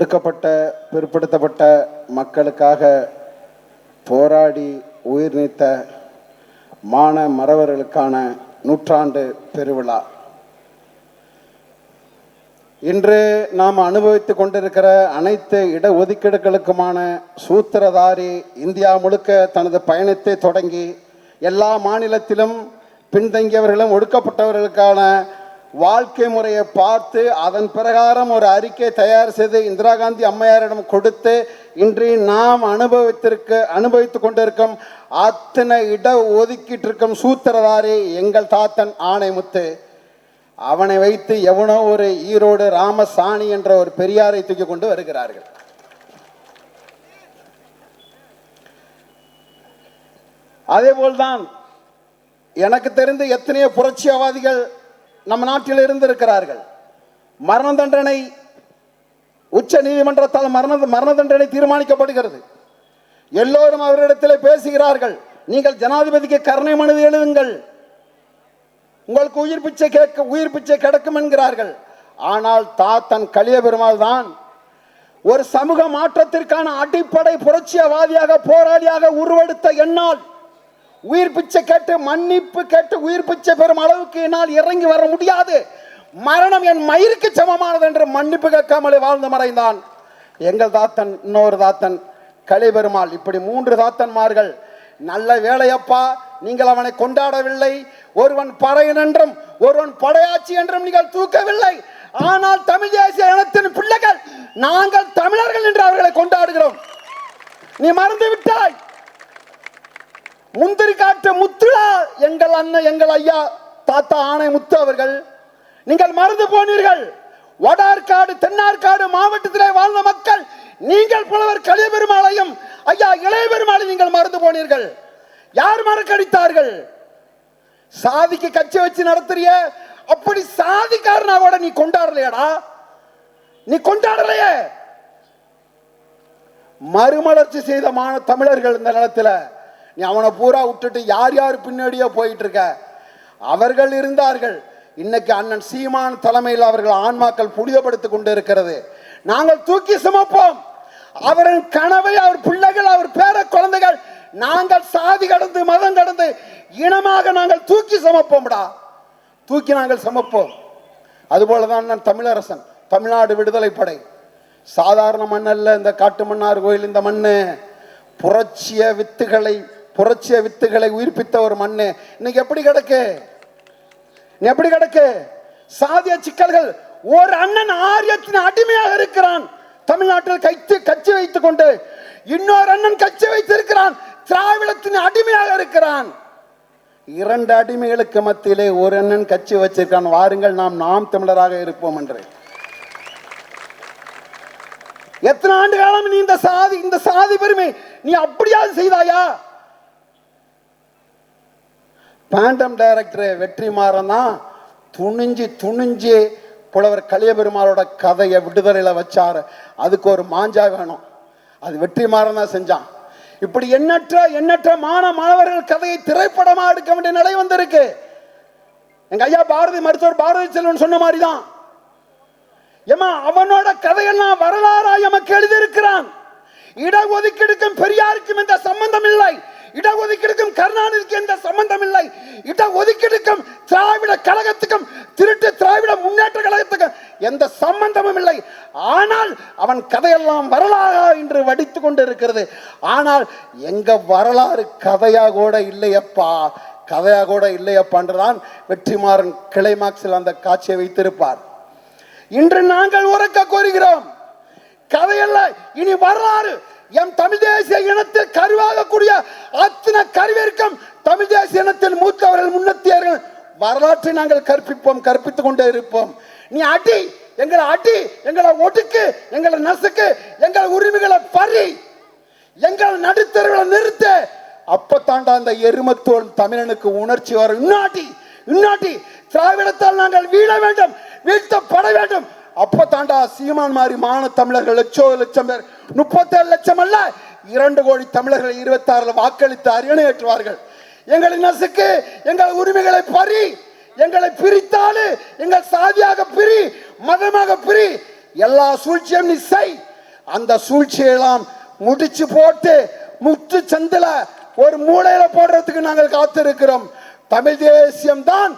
ஒடுக்கப்பட்ட பிற்படுத்தப்பட்ட மக்களுக்காக போராடி உயிர் நீத்த மான மறவர்களுக்கான நூற்றாண்டு பெருவிழா. இன்று நாம் அனுபவித்துக் கொண்டிருக்கிற அனைத்து இடஒதுக்கீடுகளுக்குமான சூத்திரதாரி இந்தியா முழுக்க தனது பயணத்தை தொடங்கி எல்லா மாநிலத்திலும் பின்தங்கியவர்களும் ஒடுக்கப்பட்டவர்களுக்கான வாழ்க்கை முறையை பார்த்து அதன் பிரகாரம் ஒரு அறிக்கை தயார் செய்து இந்திரா காந்தி அம்மையாரிடம் கொடுத்து இன்று நாம் அனுபவித்திருக்க அனுபவித்து கொண்டிருக்கும் அத்தனை இட இருக்கும் சூத்திரதாரி எங்கள் தாத்தன் ஆணைமுத்து. அவனை வைத்து எவனோ ஒரு ஈரோடு ராமசாணி என்ற ஒரு பெரியாரை தூக்கி கொண்டு வருகிறார்கள். அதே போல்தான் எனக்கு தெரிந்து எத்தனையோ புரட்சியவாதிகள் நம்ம நாட்டில் இருந்திருக்கிறார்கள். மரண தண்டனை உச்ச நீதிமன்றத்தால் மரண மரண தண்டனை தீர்மானிக்கப்படுகிறது. எல்லோரும் அவரிடத்தில் பேசுகிறார்கள். நீங்கள் ஜனாதிபதிக்கு கருணை மனது எழுதுங்கள். உங்களுக்கு உயிர் பிச்சை கேட்க உயிர் பிச்சை கிடக்கும் என்கிறார்கள். ஆனால் தாத்தன் கலிய பெருமாள் தான் ஒரு சமூக மாற்றத்திற்கான அடிப்படை புரட்சியவாதியாக போராளியாக உருவெடுத்த என்னால் உயிர் பிச்சை கேட்டு மன்னிப்பு கேட்டு உயிர் பிச்சை பெறும் அளவுக்கு என்னால் இறங்கி வர முடியாது. மரணம் என் மயிருக்கு சமமானது என்று மன்னிப்பு கேட்காமலே வாழ்ந்து மறைந்தான். எங்கள் தாத்தன் இன்னொரு தாத்தன் கலைபெருமாள். இப்படி மூன்று தாத்தன்மார்கள் நல்ல வேலையப்பா நீங்கள் அவனை கொண்டாடவில்லை. ஒருவன் பறையன் என்றும் ஒருவன் படையாச்சி என்றும் நீங்கள் தூக்கவில்லை. ஆனால் தமிழ் தேசிய இனத்தின் பிள்ளைகள் நாங்கள் தமிழர்கள் என்று அவர்களை கொண்டாடுகிறோம். நீ மறந்து விட்டாய். முந்திரி காட்டு முத்துலா எங்கள் அண்ணன் எங்கள் ஐயா தாத்தா ஆணை முத்து அவர்கள். நீங்கள் மறந்து போனீர்கள். வடார்காடு தென்னார்காடு மாவட்டத்திலே வாழ்ந்த மக்கள் நீங்கள் புலவர் கலிய பெருமாளையும் ஐயா இளைய பெருமாளை நீங்கள் மறந்து போனீர்கள். யார் மறக்கடித்தார்கள்? சாதிக்கு கட்சி வச்சு நடத்துறிய அப்படி சாதிக்காரனாவோட நீ கொண்டாடலையாடா. நீ கொண்டாடலையே. மறுமலர்ச்சி செய்த மான தமிழர்கள் இந்த நிலத்தில் நீ அவனை பூரா விட்டுட்டு யார் யார் பின்னாடியோ போயிட்டு இருக்க அவர்கள் இருந்தார்கள். இன்னைக்கு அண்ணன் சீமான் தலைமையில் அவர்கள் ஆன்மாக்கள் புனிதப்படுத்தி கொண்டு இருக்கிறது நாங்கள் தூக்கி சுமப்போம். அவரின் கனவை அவர் பிள்ளைகள் அவர் பேர குழந்தைகள் நாங்கள் சாதி கடந்து மதம் கடந்து இனமாக நாங்கள் தூக்கி சமப்போம்டா. தூக்கி நாங்கள் சுமப்போம். அதுபோலதான் நான் தமிழரசன் தமிழ்நாடு விடுதலை படை. சாதாரண மண்ணல்ல இந்த காட்டு மன்னார் கோயில் இந்த மண்ணு. புரட்சிய வித்துகளை புரட்சிய வித்துகளை உயிர்ப்பித்த ஒரு மண்ணு. இன்னைக்கு எப்படி கிடக்கு? நீ எப்படி கிடக்கு? சாதிய சிக்கல்கள் ஒரு அண்ணன் ஆரியத்தின் அடிமையாக இருக்கிறான். தமிழ்நாட்டில் கைத்து கட்சி வைத்துக் கொண்டு இன்னொரு அண்ணன் கட்சி வைத்து இருக்கிறான் திராவிடத்தின் அடிமையாக இருக்கிறான். இரண்டு அடிமைகளுக்கு மத்தியிலே ஒரு அண்ணன் கட்சி வச்சிருக்கான். வாருங்கள் நாம் நாம் தமிழராக இருப்போம் என்று. எத்தனை ஆண்டு காலம் நீ இந்த சாதி இந்த சாதி பெருமை நீ அப்படியாவது செய்தாயா? பேண்டம் டைரக்டர் வெற்றிமாறன் தான் துணிஞ்சு துணிஞ்சு புலவர் கலியபெருமாளோட கதையை விடுதலையில் வச்சார். அதுக்கு ஒரு மாஞ்சா வேணும். அது வெற்றிமாறன் தான் செஞ்சான். இப்படி எண்ணற்ற எண்ணற்ற மாண மாணவர்கள் கதையை திரைப்படமா எடுக்க வேண்டிய நிலை வந்திருக்கு. எங்க ஐயா பாரதி மருத்துவர் பாரதி செல்வன் சொன்ன மாதிரி தான் ஏமா அவனோட கதையெல்லாம் வரலாறா எமக்கு எழுதியிருக்கிறான். இடஒதுக்கீடுக்கும் பெரியாருக்கும் இந்த சம்பந்தம் இல்லை. இடஒதுக்கீடுக்கும் கருணாநிதிக்கு எந்த சம்பந்தம் இல்லை. இடஒதுக்கீடுக்கும் திராவிட கழகத்துக்கும் திருட்டு திராவிட முன்னேற்ற கழகத்துக்கும் எந்த சம்பந்தமும் இல்லை. ஆனால் அவன் கதையெல்லாம் வரலாறா என்று வடித்து கொண்டு இருக்கிறது ஆனால் எங்க வரலாறு கதையா கூட இல்லையப்பா. கதையா கூட இல்லையப்பான்றதான் வெற்றிமாறன் கிளைமாக்ஸில் அந்த காட்சியை வைத்திருப்பார். இன்று நாங்கள் உறக்க கோருகிறோம். கதையல்ல இனி வரலாறு எம் தமிழ் தேசிய இனத்தில் கருவாகக்கூடிய வரலாற்றை நாங்கள் கற்பிப்போம் கற்பித்துக் கொண்டே இருப்போம். நீ அடி எங்களை அடி எங்களை ஒடுக்கு எங்களை நசுக்கு எங்கள் உரிமைகளை பறி எங்கள் நடுத்தர்களை நிறுத்த. அப்பத்தாண்டா அந்த எருமத்தோல் தமிழனுக்கு உணர்ச்சி வரும். இன்னாட்டி இன்னாட்டி திராவிடத்தால் நாங்கள் வீழ வேண்டும் வீழ்த்தப்பட வேண்டும். அப்ப தாண்டா சீமான் மாதிரி மான தமிழர்கள் லட்சம் லட்சம் பேர் முப்பத்தேழு லட்சம் அல்ல இரண்டு கோடி தமிழர்கள் இருபத்தாறுல வாக்களித்து அரியணை ஏற்றுவார்கள் எங்களை நசுக்கு எங்கள் உரிமைகளை பறி எங்களை பிரித்தாலு எங்கள் சாதியாக பிரி மதமாக பிரி எல்லா சூழ்ச்சியும் நீ செய். அந்த சூழ்ச்சியெல்லாம் முடிச்சு போட்டு முத்து சந்தில ஒரு மூலையில போடுறதுக்கு நாங்கள் காத்திருக்கிறோம். தமிழ் தேசியம் தான்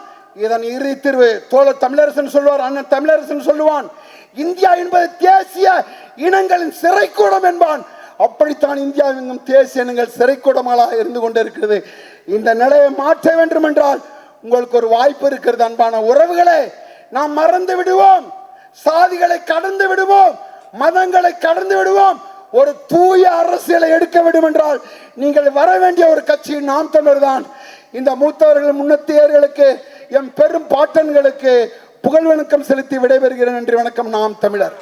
இதன் இறுதி தீர்வு தோழர் தமிழரசன் சொல்லுவார் அண்ணன் தமிழரசன் சொல்லுவான் இந்தியா என்பது தேசிய இனங்களின் சிறைக்கூடம் என்பான். அப்படித்தான் இந்தியாவெங்கும் தேசிய இனங்கள் சிறைக்கூடங்களாக இருந்து கொண்டிருக்கிறது. இந்த நிலையை மாற்ற வேண்டும் என்றால் உங்களுக்கு ஒரு வாய்ப்பு இருக்கிறது அன்பான உறவுகளை. நாம் மறந்து விடுவோம். சாதிகளை கடந்து விடுவோம். மதங்களை கடந்து விடுவோம். ஒரு தூய அரசியலை எடுக்க வேண்டும் என்றால் நீங்கள் வர வேண்டிய ஒரு கட்சி நாம் தமிழர் தான் இந்த மூத்தவர்கள் முன்னத்தியர்களுக்கு எம் பெரும் பாட்டன்களுக்கு புகழ் வணக்கம் செலுத்தி விடைபெறுகிறேன். நன்றி வணக்கம். நாம் தமிழர்.